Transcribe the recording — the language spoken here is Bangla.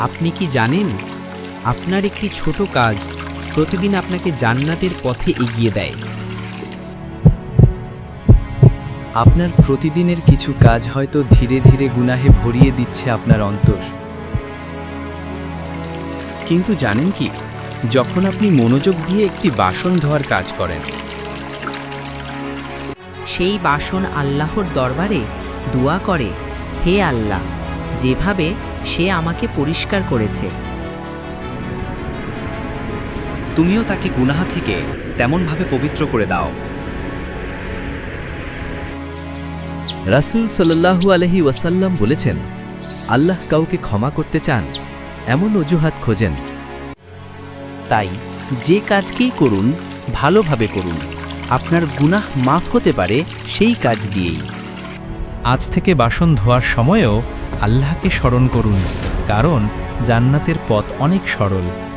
আপনি কি জানেন? আপনার একটি ছোট কাজ প্রতিদিন আপনাকে জান্নাতের পথে এগিয়ে দেয়। আপনার প্রতিদিনের কিছু কাজ হয়তো ধীরে ধীরে গুনাহে ভরিয়ে দিচ্ছে আপনার অন্তর। কিন্তু জানেন কি? যখন আপনি মনোযোগ দিয়ে একটি বাসন ধোয়ার কাজ করেন। সেই বাসন আল্লাহর দরবারে দোয়া করে, হে আল্লাহ, যেভাবে সে আমাকে পরিষ্কার করেছে। তুমিও তাকে গুনাহা থেকে তেমনভাবে পবিত্র করে দাও। রাসূল সাল্লাল্লাহু আলহি ওয়াসাল্লাম বলেছেন আল্লাহ কাউকে ক্ষমা করতে চান এমন অজুহাত খোঁজেন। তাই যে কাজকেই করুন ভালোভাবে করুন। আপনার গুনাহ মাফ হতে পারে সেই কাজ দিয়েই। আজ থেকে বাসন ধোয়ার সময়েও আল্লাহকে স্মরণ করুন কারণ জান্নাতের পথ অনেক সরল।